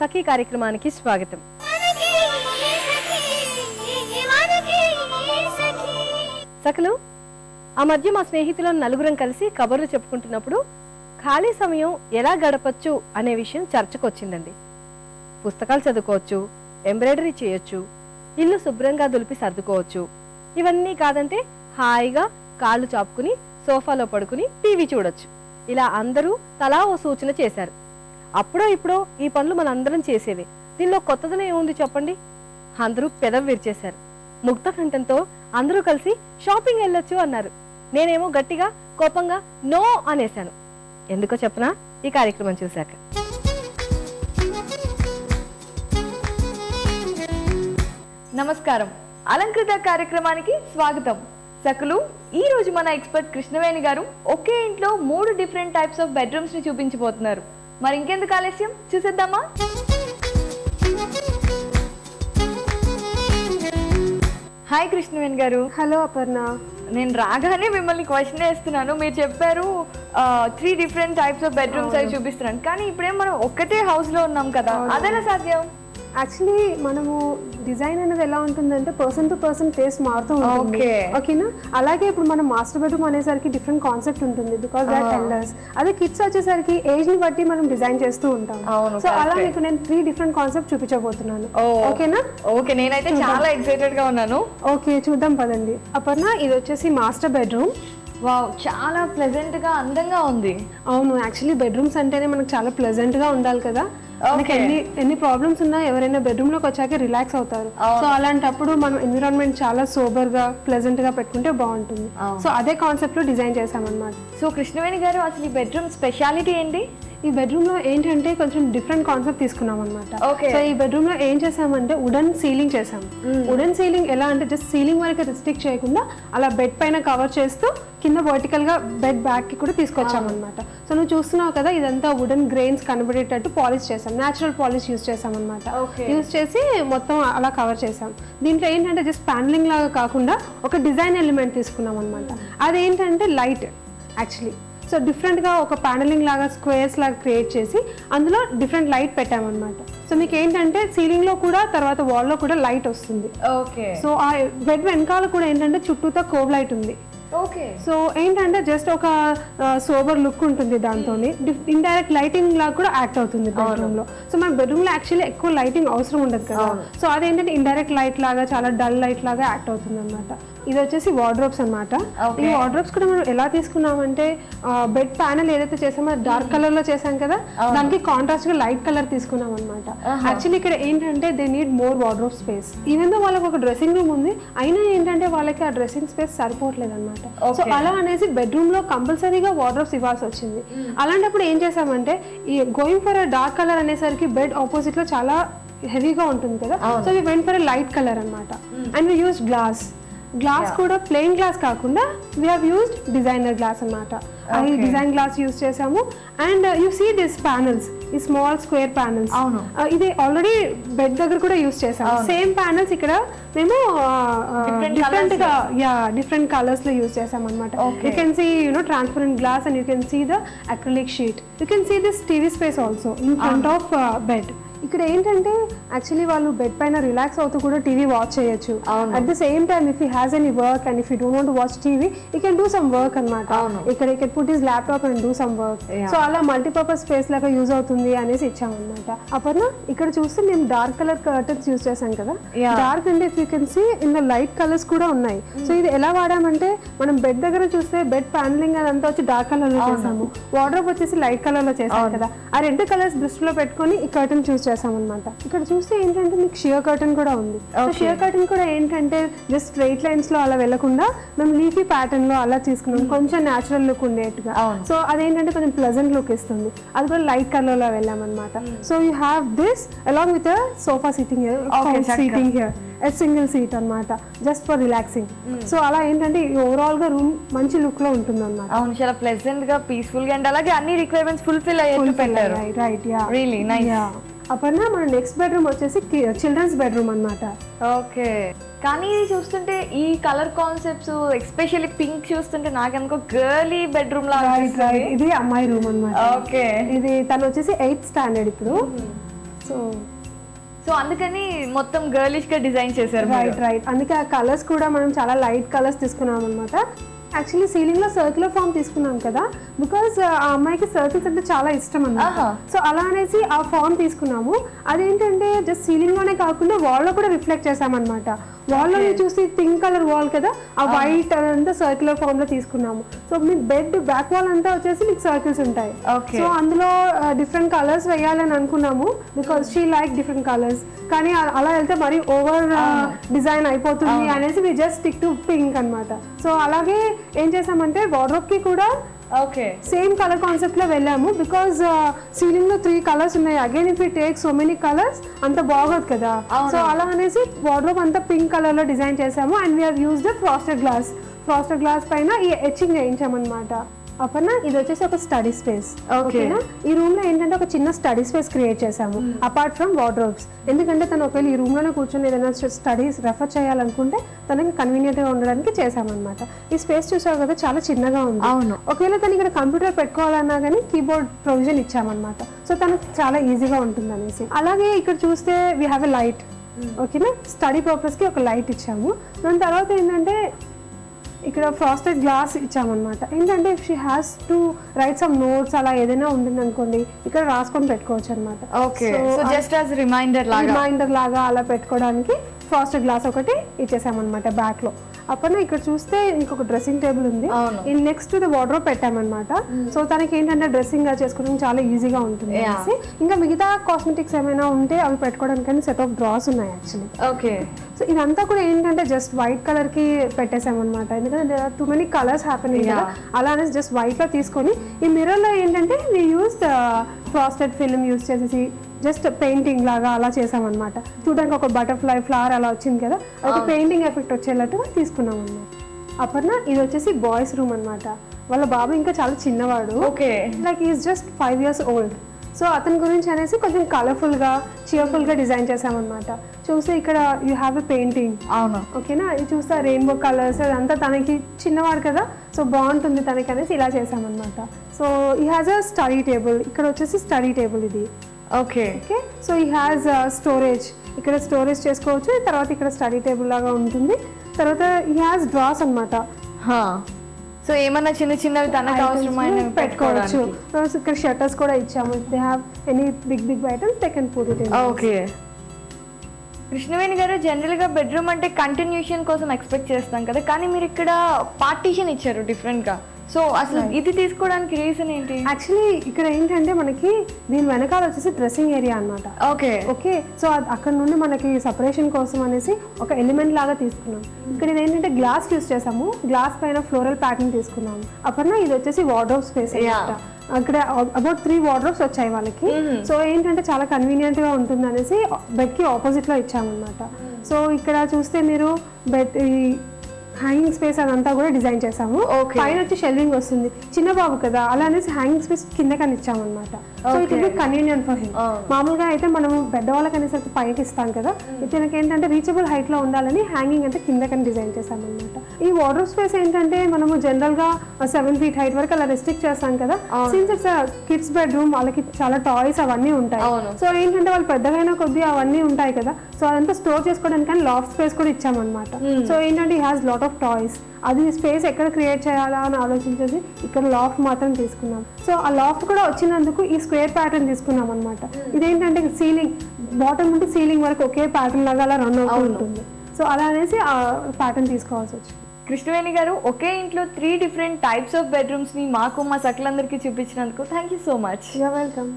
సఖీ కార్యక్రమానికి స్వాగతం. సఖలు ఆ మధ్య మా స్నేహితులను నలుగురం కలిసి కబుర్లు చెప్పుకుంటున్నప్పుడు ఖాళీ సమయం ఎలా గడపచ్చు అనే విషయం చర్చకొచ్చిందండి. పుస్తకాలు చదువుకోవచ్చు ఎంబ్రాయిడరీ చేయొచ్చు ఇల్లు శుభ్రంగా దులిపి సర్దుకోవచ్చు. ఇవన్నీ కాదంటే హాయిగా కాళ్ళు చాపుకుని సోఫాలో పడుకుని టీవీ చూడొచ్చు. ఇలా అందరూ తలా ఓ సూచన చేశారు. అప్పుడో ఇప్పుడో ఈ పనులు మనందరం చేసేవే. దీనిలో కొత్తదనం ఏముంది చెప్పండి? అందరూ పెదవి విరిచేశారు. ముక్త కంఠంతో అందరూ కలిసి షాపింగ్ వెళ్ళొచ్చు అన్నారు. నేనేమో గట్టిగా కోపంగా నో అనేశాను. ఎందుకో చెప్పనా? ఈ కార్యక్రమం చూశాక. నమస్కారం. అలంకృత కార్యక్రమానికి స్వాగతం. సకులు ఈ రోజు మన ఎక్స్పర్ట్ కృష్ణవేణి గారు ఒకే ఇంట్లో మూడు డిఫరెంట్ టైప్స్ ఆఫ్ బెడ్రూమ్స్ని చూపించబోతున్నారు. మరి ఇంకెందుకు ఆలస్యం? చూసేద్దామా? హాయ్ కృష్ణవేణి గారు. హలో అపర్ణ. నేను రాగానే మిమ్మల్ని క్వశ్చన్ వేస్తున్నాను మీరు చెప్పారు three different types of bedrooms అవి చూపిస్తున్నాను. కానీ ఇప్పుడేం మనం ఒక్కటే హౌస్లో ఉన్నాం కదా. అదెలా సాధ్యం? యాక్చువల్లీ మనము డిజైన్ అనేది ఎలా ఉంటుందంటే పర్సన్ టు పర్సన్ టేస్ట్ మారుతూ ఉంటుంది. ఓకేనా అలాగే ఇప్పుడు మనం మాస్టర్ బెడ్రూమ్ అనేసరికి డిఫరెంట్ కాన్సెప్ట్ ఉంటుంది బికాస్ దాట్ ఎల్డర్స్ అదే కిడ్స్ వచ్చేసరికి ఏజ్ని బట్టి మనం డిజైన్ చేస్తూ ఉంటాం. సో అలా. మీకు నేను త్రీ డిఫరెంట్ కాన్సెప్ట్ చూపించబోతున్నాను. ఓకేనా ఓకే నేనైతే చాలా ఎక్సైటెడ్గా ఉన్నాను. ఓకే చూద్దాం పదండి. అపర్ణ ఇది వచ్చేసి మాస్టర్ బెడ్రూమ్ వావ్ చాలా ప్లెజెంట్గా అందంగా ఉంది. అవును యాక్చువల్లీ బెడ్రూమ్స్ అంటేనే మనకు చాలా ప్లెజెంట్గా ఉండాలి కదా. మనకి ఎన్ని ఎన్ని ప్రాబ్లమ్స్ ఉన్నా ఎవరైనా బెడ్రూమ్లోకి వచ్చాక రిలాక్స్ అవుతారు. సో అలాంటప్పుడు మనం ఎన్విరాన్మెంట్ చాలా సోబర్గా ప్లెజెంట్గా పెట్టుకుంటే బాగుంటుంది. సో అదే కాన్సెప్ట్లో డిజైన్ చేసామన్నమాట సో కృష్ణవేణి గారు అసలు ఈ బెడ్రూమ్ స్పెషాలిటీ ఏంటి? ఈ బెడ్రూమ్లో ఏంటంటే కొంచెం డిఫరెంట్ కాన్సెప్ట్ తీసుకున్నాం అనమాట. సో ఈ బెడ్రూమ్లో ఏం చేసామంటే వుడెన్ సీలింగ్ చేసాం. వుడెన్ సీలింగ్ ఎలా అంటే జస్ట్ సీలింగ్ వరకు రిస్ట్రిక్ట్ చేయకుండా అలా బెడ్ పైన కవర్ చేస్తూ కింద వర్టికల్గా బెడ్ బ్యాక్కి కూడా తీసుకొచ్చాం అనమాట సో నువ్వు చూస్తున్నావు కదా ఇదంతా వుడెన్ గ్రెయిన్స్ కనబడేటట్టు పాలిష్ చేసాం. నేచురల్ పాలిష్ యూస్ చేసాం అనమాట. యూస్ చేసి మొత్తం అలా కవర్ చేసాం. దీంట్లో ఏంటంటే జస్ట్ ప్యానలింగ్ లాగా కాకుండా ఒక డిజైన్ ఎలిమెంట్ తీసుకున్నాం అనమాట అదేంటంటే లైట్ యాక్చువల్లీ సో డిఫరెంట్గా ఒక ప్యానలింగ్ లాగా స్క్వేర్స్ లాగా క్రియేట్ చేసి అందులో డిఫరెంట్ లైట్ పెట్టామన్నమాట. సో మీకు ఏంటంటే సీలింగ్లో కూడా తర్వాత వాల్లో కూడా లైట్ వస్తుంది. ఓకే. సో ఆ బెడ్ వెనకాల కూడా ఏంటంటే చుట్టూతో కోవ్ లైట్ ఉంది. ఓకే. సో ఏంటంటే జస్ట్ ఒక సోబర్ లుక్ ఉంటుంది దాంతో ఇండైరెక్ట్ లైటింగ్ లాగా కూడా యాక్ట్ అవుతుంది బెడ్రూమ్లో. సో మన బెడ్రూమ్లో యాక్చువల్లీ ఎక్కువ లైటింగ్ అవసరం ఉండదు కదా. సో అదేంటంటే ఇండైరెక్ట్ లైట్ లాగా చాలా డల్ లైట్ లాగా యాక్ట్ అవుతుంది అనమాట ఇది వచ్చేసి వార్డ్రోబ్స్ అన్నమాట. ఈ వార్డ్రోబ్స్ కూడా మనం ఎలా తీసుకున్నామంటే బెడ్ ప్యానల్ ఏదైతే చేసామో డార్క్ కలర్లో చేసాం కదా దానికి కాంట్రాస్ట్గా లైట్ కలర్ తీసుకున్నాం అనమాట యాక్చువల్లీ ఇక్కడ ఏంటంటే they need more wardrobe space even though వాళ్ళకి ఒక డ్రెస్సింగ్ రూమ్ ఉంది అయినా ఏంటంటే వాళ్ళకి ఆ డ్రెస్సింగ్ స్పేస్ సరిపోవట్లేదు అనమాట సో అలా అనేసి బెడ్రూమ్లో కంపల్సరీగా వార్డ్రోబ్స్ ఇవ్వాల్సి వచ్చింది. అలాంటప్పుడు ఏం చేసామంటే ఈ గోయింగ్ ఫర్ డార్క్ కలర్ అనేసరికి బెడ్ ఆపోజిట్లో చాలా హెవీగా ఉంటుంది కదా so we went for light colour అన్నమాట. And we use glass glass కూడా ప్లెయిన్ గ్లాస్ కాకుండా we have used designer glass అన్నమాట. అది డిజైన్ గ్లాస్ యూస్ చేసాము and you see this panels ఈ స్మాల్ స్క్వేర్ ప్యానల్స్. ఇది ఆల్రెడీ బెడ్ దగ్గర కూడా యూస్ చేసాము సేమ్ ప్యానల్స్ ఇక్కడ మేము డిఫరెంట్గా యా డిఫరెంట్ కలర్స్లో యూస్ చేసాం అనమాట you can see you know transparent glass and you can see the acrylic sheet you can see this TV space also in front of bed ఇక్కడ ఏంటంటే actually వాళ్ళు bed పైన రిలాక్స్ అవుతూ కూడా TV watch చేయొచ్చు. At the same time if you has any work and if you don't want watch TV you can do some work అనమాట ఇక్కడ ఇక్కడ put his laptop and do some work so అలా multipurpose space లాగా use అవుతుంది అనేసి ఇచ్చామన్నమాట. అపర్ణ ఇక్కడ చూస్తే మేము డార్క్ కలర్ కర్టన్స్ యూజ్ చేసాం కదా? డార్క్ అంటే if you can see in light colours కూడా ఉన్నాయి. సో ఇది ఎలా వాడామంటే మనం బెడ్ దగ్గర చూస్తే బెడ్ ప్యానలింగ్ అదంతా వచ్చి డార్క్ కలర్లో చేసాము వార్డ్రోబ్ వచ్చేసి లైట్ కలర్లో చేసాం కదా? ఆ రెండు కలర్స్ దృష్టిలో పెట్టుకొని ఈ కర్టన్ చూస్ చేసాం అనమాట ఇక్కడ చూస్తే ఏంటంటే మీకు షియర్ కర్టన్ కూడా ఉంది. షియర్ కర్టన్ కూడా ఏంటంటే జస్ట్ స్ట్రైట్ లైన్స్లో అలా వెళ్ళకుండా మేము లీఫీ ప్యాటర్న్లో అలా తీసుకున్నాం. కొంచెం నేచురల్ లుక్ ఉండేట్టుగా. సో అదేంటంటే కొంచెం ప్లెజెంట్ లుక్ ఇస్తుంది. అది కూడా లైట్ కలర్లో వెళ్ళామన్నమాట. So you have this along with sofa sitting seating here a single seat అన్నమాట. జస్ట్ ఫర్ రిలాక్సింగ్ సో అలా ఏంటంటే ఓవరాల్గా రూమ్ మంచి లుక్లో ఉంటుంది అనమాట అవును చాలా ప్లెజెంట్గా పీస్ఫుల్గా అండ్ అలాగే అన్ని రిక్వైర్మెంట్స్ ఫుల్ఫిల్ అయ్యేట్టు పెట్టారు. Right yeah really nice Aparna మన నెక్స్ట్ బెడ్రూమ్ వచ్చేసి చిల్డ్రన్స్ బెడ్రూమ్ అన్నమాట. ఓకే. కానీ ఇది చూస్తుంటే ఈ కలర్ కాన్సెప్ట్స్ ఎస్పెషల్లీ పింక్ చూస్తుంటే నాకు అనుకో గర్లీ బెడ్రూమ్ లాగా ఇది అమ్మాయి రూమ్ అన్నమాట. ఓకే. ఇది తను వచ్చేసి ఎయిత్ స్టాండర్డ్ ఇప్పుడు. సో సో అందుకని మొత్తం గర్లిష్గా డిజైన్ చేశారు. రైట్ రైట్ అందుకే ఆ కలర్స్ కూడా మనం చాలా లైట్ కలర్స్ తీసుకున్నాం అనమాట యాక్చువల్లీ సీలింగ్లో సర్క్యులర్ ఫామ్ తీసుకున్నాం కదా. బికాస్ ఆ అమ్మాయికి సర్కిల్స్ అంటే చాలా ఇష్టం అన్నమాట. ఆహా. సో అలా అనేసి ఆ ఫామ్ తీసుకున్నాము. అదేంటంటే జస్ట్ సీలింగ్లోనే కాకుండా వాల్లో కూడా రిఫ్లెక్ట్ చేసామన్నమాట వాల్లో చూసి పింక్ కలర్ వాల్ కదా ఆ వైట్ అదంతా సర్క్యులర్ ఫామ్లో తీసుకున్నాము. సో మీ బెడ్ బ్యాక్ వాల్ అంతా వచ్చేసి మీకు సర్కిల్స్ ఉంటాయి. సో అందులో డిఫరెంట్ కలర్స్ వేయాలని అనుకున్నాము because she like different colours కానీ అలా వెళ్తే మరి ఓవర్ డిజైన్ అయిపోతుంది అనేసి we just stick to pink అన్నమాట. సో అలాగే ఏం చేసామంటే వార్డ్రోబ్కి కూడా ఓకే సేమ్ కలర్ కాన్సెప్ట్లో వెళ్ళాము బికాస్ సీలింగ్లో త్రీ కలర్స్ ఉన్నాయి. Again if you take so many colours అంత బాగోదు కదా. సో అలా అనేసి వార్డ్రోబ్ అంతా పింక్ కలర్లో డిజైన్ చేసాము and we are use the frosted glass frosted glass పైన ఈ ఎచ్చింగ్ చేయించామన్నమాట. అపర్ణ ఇది వచ్చేసి ఒక స్టడీ స్పేస్ ఓకేనా? ఈ రూమ్లో ఏంటంటే ఒక చిన్న స్టడీ స్పేస్ క్రియేట్ చేసాము అపార్ట్ ఫ్రమ్ వార్డ్రోబ్స్ ఎందుకంటే తను ఒకవేళ ఈ రూమ్లోనే కూర్చొని ఏదైనా స్టడీస్ రెఫర్ చేయాలనుకుంటే తనకి కన్వీనియంట్గా ఉండడానికి చేసామన్నమాట ఈ స్పేస్ చూసావు కదా చాలా చిన్నగా ఉంది. అవును. ఒకవేళ తను ఇక్కడ కంప్యూటర్ పెట్టుకోవాలన్నా కానీ కీబోర్డ్ ప్రొవిజన్ ఇచ్చామన్నమాట. సో తనకు చాలా ఈజీగా ఉంటుంది అనేసి అలాగే ఇక్కడ చూస్తే వీ హ్యావ్ ఎ లైట్ ఓకేనా? స్టడీ పర్పస్కి ఒక లైట్ ఇచ్చాము. దాని తర్వాత ఏంటంటే ఇక్కడ ఫ్రాస్టెడ్ గ్లాస్ ఇచ్చామన్నమాట. ఏంటంటే if she has to write some notes అలా ఏదైనా ఉంటుంది అనుకోండి ఇక్కడ రాసుకొని పెట్టుకోవచ్చు అనమాట okay so just as reminder లాగా. రిమైండర్ లాగా అలా పెట్టుకోవడానికి ఫ్రాస్టెడ్ గ్లాస్ ఒకటి ఇచ్చేసామన్నమాట బ్యాక్లో. అప్పుడు ఇక్కడ చూస్తే ఇంకొక డ్రెస్సింగ్ టేబుల్ ఉంది. నెక్స్ట్ ది వార్డ్రోబ్ పెట్టామన్నమాట. సో తనకి ఏంటంటే డ్రెస్సింగ్గా చేసుకోవడానికి చాలా ఈజీగా ఉంటుంది. ఇంకా మిగతా కాస్మెటిక్స్ ఏమైనా ఉంటే అవి పెట్టుకోవడానికి సెట్ ఆఫ్ డ్రాస్ ఉన్నాయి యాక్చువల్లీ ఓకే సో ఇదంతా కూడా ఏంటంటే జస్ట్ వైట్ కలర్కి పెట్టేసామన్నమాట ఎందుకంటే there are too many colours happening కదా. అలా అనేసి జస్ట్ వైట్లో తీసుకొని ఈ మిర్రర్లో ఏంటంటే we use frosted film use చేసేసి జస్ట్ పెయింటింగ్ లాగా అలా చేసామన్నమాట. చూడడానికి ఒక బటర్ఫ్లై ఫ్లవర్ అలా వచ్చింది కదా అది పెయింటింగ్ ఎఫెక్ట్ వచ్చేటట్టుగా తీసుకున్నాం అన్నమాట అపర్ణ ఇది వచ్చేసి బాయ్స్ రూమ్ అన్నమాట. వాళ్ళ బాబు ఇంకా చాలా చిన్నవాడు. Okay. Like is just five years old. So అతని గురించి అనేసి కొంచెం కలర్ఫుల్గా చియర్ఫుల్గా డిజైన్ చేసామన్నమాట. చూస్తే ఇక్కడ యూ హ్యావ్ ఎ పెయింటింగ్ అవును. ఓకేనా ఇది చూస్తే రెయిన్బో కలర్స్ అదంతా తనకి చిన్నవాడు కదా సో బాగుంటుంది తనకి అనేసి ఇలా చేసామన్నమాట. సో ఈ హ్యాజ్ అ స్టడీ టేబుల్ ఇక్కడ వచ్చేసి స్టడీ టేబుల్ ఇది. ఓకే ఓకే సో ఈ హ్యాజ్ స్టోరేజ్ ఇక్కడ స్టోరేజ్ చేసుకోవచ్చు. తర్వాత ఇక్కడ స్టడీ టేబుల్ లాగా ఉంటుంది. తర్వాత ఈ హ్యాజ్ డ్రాస్ అనమాట సో ఏమన్నా చిన్న చిన్నవి తనకు అవసరమైన పెట్టుకోవచ్చు. ఇక్కడ షట్టర్స్ కూడా ఇచ్చాము. They have any big big items they can put it okay Krishnaveni garu జనరల్గా బెడ్రూమ్ అంటే కంటిన్యూషన్ కోసం ఎక్స్పెక్ట్ చేస్తాం కదా. కానీ మీరు ఇక్కడ పార్టీషన్ ఇచ్చారు డిఫరెంట్గా. సో అసలు ఇది తీసుకోవడానికి రీజన్ ఏంటి? యాక్చువల్లీ ఇక్కడ ఏంటంటే మనకి దీని వెనకాల వచ్చేసి డ్రెస్సింగ్ ఏరియా అన్నమాట. ఓకే ఓకే సో అక్కడ నుండి మనకి సపరేషన్ కోసం అనేసి ఒక ఎలిమెంట్ లాగా తీసుకున్నాం. ఇక్కడ ఇది ఏంటంటే గ్లాస్ యూస్ చేసాము గ్లాస్ పైన ఫ్లోరల్ ప్యాటర్న్ తీసుకున్నాము. అప్పుడున ఇది వచ్చేసి వార్డ్రోబ్ స్పేస్ అక్కడ అబౌట్ త్రీ వార్డ్రోబ్స్ వచ్చాయి వాళ్ళకి. సో ఏంటంటే చాలా కన్వీనియంట్గా ఉంటుంది అనేసి బెడ్కి ఆపోజిట్లో ఇచ్చామన్నమాట. సో ఇక్కడ చూస్తే మీరు బెడ్ ఈ హ్యాంగింగ్ స్పేస్ అదంతా కూడా డిజైన్ చేసాము. పైన వచ్చి షెల్వింగ్ వస్తుంది. చిన్న బాబు కదా అలా అనేసి హ్యాంగింగ్ స్పేస్ కింద కని ఇచ్చామన్నమాట so it be convenient for him మామూలుగా అయితే మనం పెద్దవాళ్ళకి అనేసరికి పైకి ఇస్తాం కదా. ఇతనికి ఏంటంటే రీచబుల్ హైట్లో ఉండాలని హ్యాంగింగ్ అంటే కింద కని డిజైన్ చేసామన్నమాట ఈ వాటర్ స్పేస్ ఏంటంటే మనము జనరల్గా సెవెన్ ఫీట్ హైట్ వరకు అలా రెస్ట్రిక్ట్ చేస్తాం కదా. సిన్స్ ఇట్స్ కిడ్స్ బెడ్రూమ్ వాళ్ళకి చాలా టాయ్స్ అవన్నీ ఉంటాయి. సో ఏంటంటే వాళ్ళు పెద్దగైన కొద్దీ అవన్నీ ఉంటాయి కదా. సో అదంతా స్టోర్ చేసుకోవడానికి లాఫ్ట్ స్పేస్ కూడా ఇచ్చామన్నమాట. సో ఏంటంటే ఈ హ్యాస్ లాట్ ఆఫ్ టాయ్స్ అది స్పేస్ ఎక్కడ క్రియేట్ చేయాలా అని ఆలోచించేసి ఇక్కడ లాఫ్ట్ మాత్రం తీసుకున్నాం. సో ఆ లాఫ్ట్ కూడా వచ్చినందుకు ఈ స్క్వేర్ ప్యాటర్న్ తీసుకున్నాం అనమాట ఇదేంటంటే సీలింగ్ బాటమ్ నుండి సీలింగ్ వరకు ఒకే ప్యాటర్న్ లాగా అలా రన్ అవుతూ ఉంటుంది. సో అలా అనేసి ఆ ప్యాటర్న్ తీసుకోవాల్సి వచ్చింది. కృష్ణవేణి గారు ఒకే ఇంట్లో త్రీ డిఫరెంట్ టైప్స్ ఆఫ్ బెడ్రూమ్స్ని మాకు మా సకలందరికీ చూపించినందుకు thank you so much you welcome